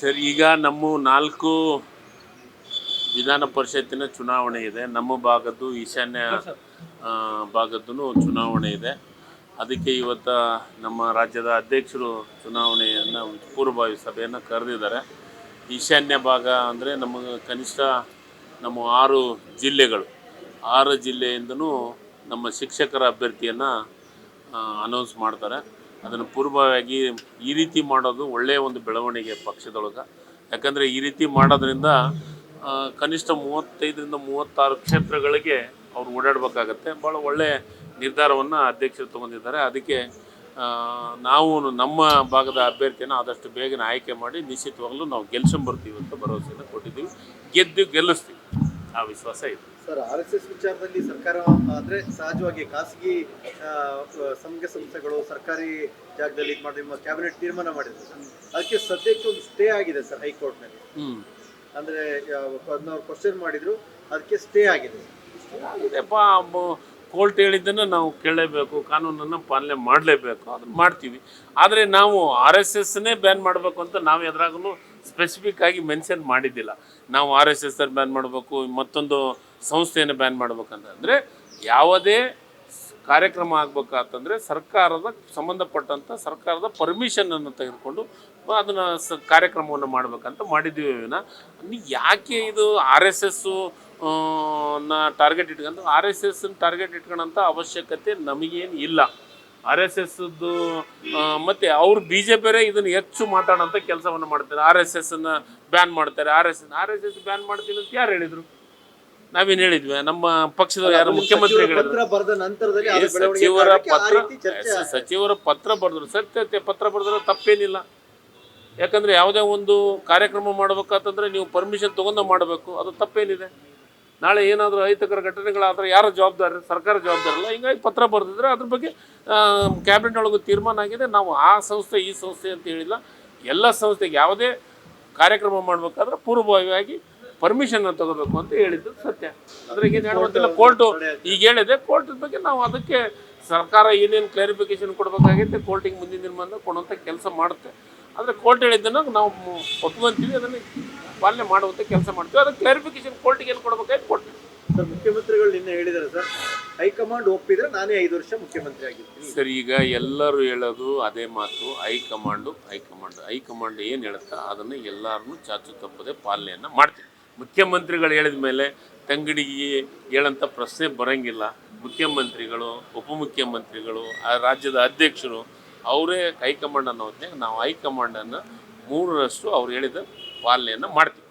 Sir, ಈಗ ನಮ್ಮ ನಾಲ್ಕು ವಿಧಾನ ಪರಿಷತ್ತಿನ ಚುನಾವಣೆ ಇದೆ. ನಮ್ಮ ಭಾಗದ್ದು ಈಶಾನ್ಯ ಭಾಗದ್ದು ಚುನಾವಣೆ ಇದೆ. ಅದಕ್ಕೆ ಇವತ್ತ ನಮ್ಮ ರಾಜ್ಯದ ಅಧ್ಯಕ್ಷರು ಚುನಾವಣೆಯನ್ನು ಪೂರ್ವಭಾವಿ ಸಭೆಯನ್ನು ಕರೆದಿದ್ದಾರೆ. ಈಶಾನ್ಯ ಭಾಗ ಅಂದರೆ ನಮಗೆ ಕನಿಷ್ಠ ನಮ್ಮ ಆರು ಜಿಲ್ಲೆಗಳು. ಆರು ಜಿಲ್ಲೆಯಿಂದನೂ ನಮ್ಮ ಶಿಕ್ಷಕರ ಅಭ್ಯರ್ಥಿಯನ್ನು ಅನೌನ್ಸ್ ಮಾಡ್ತಾರೆ. ಅದನ್ನು ಪೂರ್ವವಾಗಿ ಈ ರೀತಿ ಮಾಡೋದು ಒಳ್ಳೆಯ ಒಂದು ಬೆಳವಣಿಗೆ ಪಕ್ಷದೊಳಗೆ. ಯಾಕಂದರೆ ಈ ರೀತಿ ಮಾಡೋದ್ರಿಂದ ಕನಿಷ್ಠ ಮೂವತ್ತೈದರಿಂದ ಮೂವತ್ತಾರು ಕ್ಷೇತ್ರಗಳಿಗೆ ಅವ್ರು ಓಡಾಡಬೇಕಾಗತ್ತೆ. ಭಾಳ ಒಳ್ಳೆಯ ನಿರ್ಧಾರವನ್ನು ಅಧ್ಯಕ್ಷರು ತಗೊಂಡಿದ್ದಾರೆ. ಅದಕ್ಕೆ ನಾವು ನಮ್ಮ ಭಾಗದ ಅಭ್ಯರ್ಥಿಯನ್ನು ಆದಷ್ಟು ಬೇಗನೆ ಆಯ್ಕೆ ಮಾಡಿ ನಿಶ್ಚಿತವಾಗಲೂ ನಾವು ಗೆಲ್ಸಂಬರ್ತೀವಿ ಅಂತ ಭರವಸೆಯನ್ನು ಕೊಟ್ಟಿದ್ದೀವಿ. ಗೆದ್ದು ಗೆಲ್ಲಿಸ್ತೀವಿ. ಆ ವಿಶ್ವಾಸ ಇದೆ. ಸರ್ ಆರ್ ಎಸ್ ಎಸ್ ವಿಚಾರದಲ್ಲಿ ಸರ್ಕಾರ ಆದರೆ ಸಹಜವಾಗಿ ಖಾಸಗಿ ಸಂಘ ಸಂಸ್ಥೆಗಳು ಸರ್ಕಾರಿ ಜಾಗದಲ್ಲಿ ಇದು ಮಾಡಿ ನಿಮ್ಮ ಕ್ಯಾಬಿನೆಟ್ ತೀರ್ಮಾನ ಮಾಡಿದ್ರು. ಸರ್ ಅದಕ್ಕೆ ಸದ್ಯಕ್ಕೆ ಒಂದು ಸ್ಟೇ ಆಗಿದೆ ಸರ್ ಹೈಕೋರ್ಟ್ನಲ್ಲಿ. ಹ್ಞೂ ಅಂದ್ರೆ ಅದನ್ನ ಅವ್ರು ಕ್ವಶನ್ ಮಾಡಿದ್ರು ಅದಕ್ಕೆ ಸ್ಟೇ ಆಗಿದೆ. ಇದೆಪ್ಪ ಕೋರ್ಟ್ ಹೇಳಿದ್ದನ್ನು ನಾವು ಕೇಳಲೇಬೇಕು ಕಾನೂನನ್ನು ಪಾಲನೆ ಮಾಡಲೇಬೇಕು ಅದನ್ನು ಮಾಡ್ತೀವಿ. ಆದರೆ ನಾವು ಆರ್ ಎಸ್ ಎಸ್ನೇ ಬ್ಯಾನ್ ಮಾಡಬೇಕು ಅಂತ ನಾವು ಎದುರಾಗಲೂ ಸ್ಪೆಸಿಫಿಕ್ ಆಗಿ ಮೆನ್ಷನ್ ಮಾಡಿದ್ದಿಲ್ಲ. ನಾವು ಆರ್ ಎಸ್ ಎಸ್ ಬ್ಯಾನ್ ಮಾಡಬೇಕು ಮತ್ತೊಂದು ಸಂಸ್ಥೆಯನ್ನು ಬ್ಯಾನ್ ಮಾಡ್ಬೇಕಂತ ಅಂದರೆ ಯಾವುದೇ ಕಾರ್ಯಕ್ರಮ ಆಗ್ಬೇಕಾತಂದ್ರೆ ಸರ್ಕಾರದ ಸಂಬಂಧಪಟ್ಟಂಥ ಸರ್ಕಾರದ ಪರ್ಮಿಷನನ್ನು ತೆಗೆದುಕೊಂಡು ಅದನ್ನು ಸ ಕಾರ್ಯಕ್ರಮವನ್ನು ಮಾಡಬೇಕಂತ ಮಾಡಿದ್ದೀವಿ ನೀ ಯಾಕೆ ಇದು ಆರ್ ಎಸ್ ಎಸ್ಸು ನ ಟಾರ್ಗೆಟ್ ಇಟ್ಕೊಂಡು ಆರ್ ಎಸ್ ಎಸ್ನ ಟಾರ್ಗೆಟ್ ಇಟ್ಕೊಳ್ಳೋಂಥ ಅವಶ್ಯಕತೆ ನಮಗೇನು ಇಲ್ಲ. ಆರ್ ಎಸ್ ಎಸ್ದು ಮತ್ತು ಅವ್ರು ಬಿ ಜೆ ಪಿಯರೇ ಇದನ್ನು ಹೆಚ್ಚು ಮಾತಾಡೋಂಥ ಕೆಲಸವನ್ನು ಮಾಡ್ತಾರೆ. ಆರ್ ಎಸ್ ಎಸ್ಸನ್ನು ಬ್ಯಾನ್ ಮಾಡ್ತಾರೆ. R S S R S S ban ಮಾಡ್ತೀನಿ ಅಂತ ಯಾರು ಹೇಳಿದರು? ನಾವೇನು ಹೇಳಿದ್ವಿ? ನಮ್ಮ ಪಕ್ಷದ ಯಾರು? ಮುಖ್ಯಮಂತ್ರಿ ಸಚಿವರ ಪತ್ರ ಸಚಿವರ ಪತ್ರ ಬರೆದ್ರು. ಸತ್ಯತೆ ಪತ್ರ ಬರೆದ್ರೆ ತಪ್ಪೇನಿಲ್ಲ. ಯಾಕಂದ್ರೆ ಯಾವುದೇ ಒಂದು ಕಾರ್ಯಕ್ರಮ ಮಾಡ್ಬೇಕಾತಂದ್ರೆ ನೀವು ಪರ್ಮಿಷನ್ ತಗೊಂಡು ಮಾಡಬೇಕು. ಅದು ತಪ್ಪೇನಿದೆ. ನಾಳೆ ಏನಾದರೂ ಅಹಿತಕರ ಘಟನೆಗಳಾದ್ರೆ ಯಾರ ಜವಾಬ್ದಾರಿ? ಸರ್ಕಾರ ಜವಾಬ್ದಾರಿ ಇಲ್ಲ ಹಿಂಗಾಗಿ ಪತ್ರ ಬರೆದಿದ್ರೆ ಅದ್ರ ಬಗ್ಗೆ ಕ್ಯಾಬಿನೆಟ್ ಒಳಗೂ ತೀರ್ಮಾನ ಆಗಿದೆ. ನಾವು ಆ ಸಂಸ್ಥೆ ಈ ಸಂಸ್ಥೆ ಅಂತ ಹೇಳಿಲ್ಲ. ಎಲ್ಲ ಸಂಸ್ಥೆಗೆ ಯಾವುದೇ ಕಾರ್ಯಕ್ರಮ ಮಾಡಬೇಕಾದ್ರೆ ಪೂರ್ವಭಾವಿಯಾಗಿ ಪರ್ಮಿಷನ್ ತಗೋಬೇಕು ಅಂತ ಹೇಳಿದ್ದು ಸತ್ಯ. ಅದ್ರಾಗ ಏನು ಹೇಳುವಂತಿಲ್ಲ ಕೋರ್ಟು ಈಗ ಹೇಳಿದೆ ಕೋರ್ಟ್ ಬಗ್ಗೆ ನಾವು ಅದಕ್ಕೆ ಸರ್ಕಾರ ಏನೇನು ಕ್ಲಾರಿಫಿಕೇಶನ್ ಕೊಡಬೇಕಾಗೈತೆ ಕೋರ್ಟಿಗೆ ಮುಂದಿನ ದಿನಮಾನ ಕೊಡುವಂಥ ಕೆಲಸ ಮಾಡುತ್ತೆ. ಆದರೆ ಕೋರ್ಟ್ ಹೇಳಿದ್ದನ್ನು ನಾವು ಒಪ್ಕೊಂತೀವಿ ಅದನ್ನು ಪಾಲನೆ ಮಾಡುವಂತ ಕೆಲಸ ಮಾಡ್ತೀವಿ. ಅದಕ್ಕೆ ಕ್ಲಾರಿಫಿಕೇಶನ್ ಕೋರ್ಟಿಗೆ ಏನು ಕೊಡಬೇಕಾಯ್ತು ಕೊಡ್ತೀವಿ. ಸರ್ ಮುಖ್ಯಮಂತ್ರಿಗಳು ನಿನ್ನೆ ಹೇಳಿದಾರೆ ಸರ್ ಹೈಕಮಾಂಡ್ ಒಪ್ಪಿದ್ರೆ ನಾನೇ ಐದು ವರ್ಷ ಮುಖ್ಯಮಂತ್ರಿ ಆಗಿದ್ದೀನಿ ಸರ್ ಈಗ ಎಲ್ಲರೂ ಹೇಳೋದು ಅದೇ ಮಾತು ಹೈಕಮಾಂಡು ಹೈಕಮಾಂಡ್ ಹೈಕಮಾಂಡ್ ಏನು ಹೇಳುತ್ತಾ ಅದನ್ನು ಎಲ್ಲರನ್ನೂ ಚಾಚು ತಪ್ಪದೆ ಪಾಲನೆಯನ್ನು ಮಾಡ್ತೀವಿ. ಮುಖ್ಯಮಂತ್ರಿಗಳು ಹೇಳಿದ ಮೇಲೆ ತಂಗಡಿಗೆ ಹೇಳಂಥ ಪ್ರಶ್ನೆ ಬರೋಂಗಿಲ್ಲ. ಮುಖ್ಯಮಂತ್ರಿಗಳು, ಉಪಮುಖ್ಯಮಂತ್ರಿಗಳು, ಆ ರಾಜ್ಯದ ಅಧ್ಯಕ್ಷರು, ಅವರೇ ಹೈಕಮಾಂಡ್ ಅನ್ನೋ ಹೊತ್ನ್ಯಾಗ ನಾವು ಹೈಕಮಾಂಡನ್ನು ಮೂರರಷ್ಟು ಅವ್ರು ಹೇಳಿದ ಪಾಲನೆಯನ್ನು ಮಾಡ್ತೀವಿ.